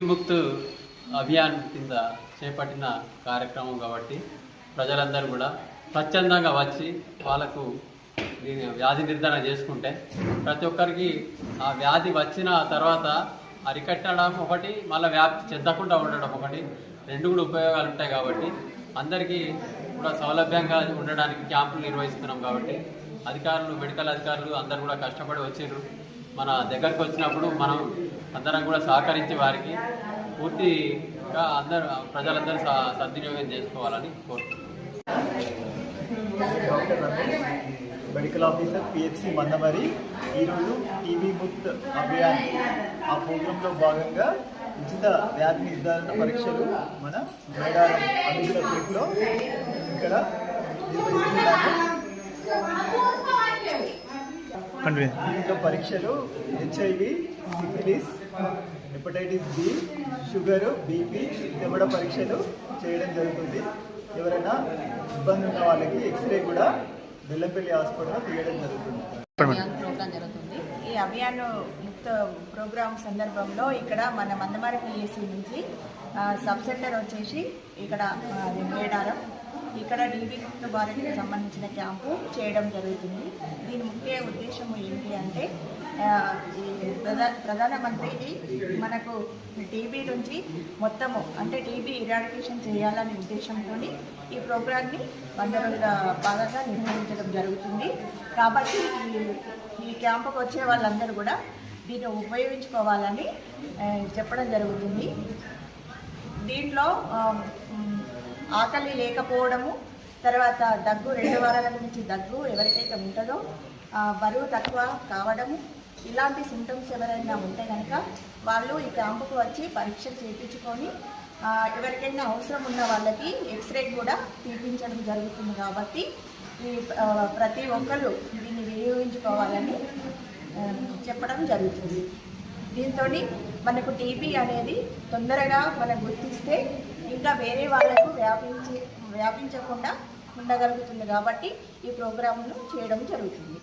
ముక్త్ అభియాన్ కింద చేపట్టిన కార్యక్రమం కాబట్టి ప్రజలందరూ కూడా స్వచ్ఛందంగా వచ్చి వాళ్ళకు దీని వ్యాధి నిర్ధారణ చేసుకుంటే ప్రతి ఒక్కరికి ఆ వ్యాధి వచ్చిన తర్వాత అరికట్టడం ఒకటి మళ్ళీ వ్యాప్తి చెందకుండా ఉండడం ఒకటి రెండు కూడా ఉపయోగాలు ఉంటాయి కాబట్టి అందరికీ కూడా సౌలభ్యంగా ఉండడానికి క్యాంపులు నిర్వహిస్తున్నాం కాబట్టి అధికారులు మెడికల్ అధికారులు అందరూ కూడా కష్టపడి వచ్చారు మన దగ్గరకు వచ్చినప్పుడు మనం అందరం కూడా సహకరించి వారికి పూర్తిగా అందరూ ప్రజలందరూ స- సద్వినియోగం చేసుకోవాలని కోరుతున్నాను doctor medical officer PHC Mandamarri ఈరోజు టీవీ ముక్త్ అభియాన్. ఆ ప్రోగ్రాంలో భాగంగా ఉచిత వ్యాధి నిర్ధారణ పరీక్షలు మన మేడారం అమిషపేటలో ఇక్కడ నిర్వహిస్తున్నాము. దీంట్లో పరీక్షలు HIV syphilis hepatitis B sugar BP తెమ్మడ పరీక్షలు చేయడం జరుగుతుంది. ఎవరైనా ఇబ్బంది ఉన్న వాళ్ళకి ఎక్స్రే కూడా బెల్లంపల్లి హాస్పిటల్లో తీయడం జరుగుతుంది. అభియాన్ ప్రోగ్రాం జరుగుతుంది. ఈ అభియాన్ ముక్త ప్రోగ్రాం సందర్భంలో ఇక్కడ మన మందమారి పిఎస్సి నుంచి సబ్ సెంటర్ వచ్చేసి ఇక్కడ మేడారం ఇక్కడ డీబీ ముక్త భారత్కి సంబంధించిన క్యాంపు చేయడం జరుగుతుంది. దీని ముఖ్య ఉద్దేశం ఏంటి అంటే ప్రధాన ప్రధా ప్రధానమంత్రిది మనకు టీబీ నుంచి మొత్తము అంటే టీబీ ఇరాడికేషన్ చేయాలనే ఉద్దేశంతో ఈ ప్రోగ్రామ్ని వంద రోజుల భాగంగా నిర్వహించడం జరుగుతుంది. కాబట్టి ఈ- ఈ క్యాంపుకు వచ్చే వాళ్ళందరూ కూడా దీన్ని ఉపయోగించుకోవాలని చెప్పడం జరుగుతుంది. దీంట్లో ఆకలి లేకపోవడము తర్వాత దగ్గు రెండు వారాల నుంచి దగ్గు ఎవరికైతే ఉంటుందో బరువు తక్కువ కావడము ఇలాంటి సిమ్టమ్స్ ఎవరైనా ఉంటే కనుక వాళ్ళు ఈ క్యాంపుకు వచ్చి పరీక్షలు చేయించుకొని ఎవరికైనా అవసరం ఉన్న వాళ్ళకి ఎక్స్రే కూడా తీపించడం జరుగుతుంది కాబట్టి ఈ ప్రతి ఒక్కరు దీన్ని వినియోగించుకోవాలని చెప్పడం జరుగుతుంది. దీంతో మనకు టీబీ అనేది తొందరగా మనం గుర్తిస్తే ఇంకా వేరే వాళ్ళకు వ్యాపించి వ్యాపించకుండా ఉండగలుగుతుంది కాబట్టి ఈ ప్రోగ్రాంను చేయడం జరుగుతుంది.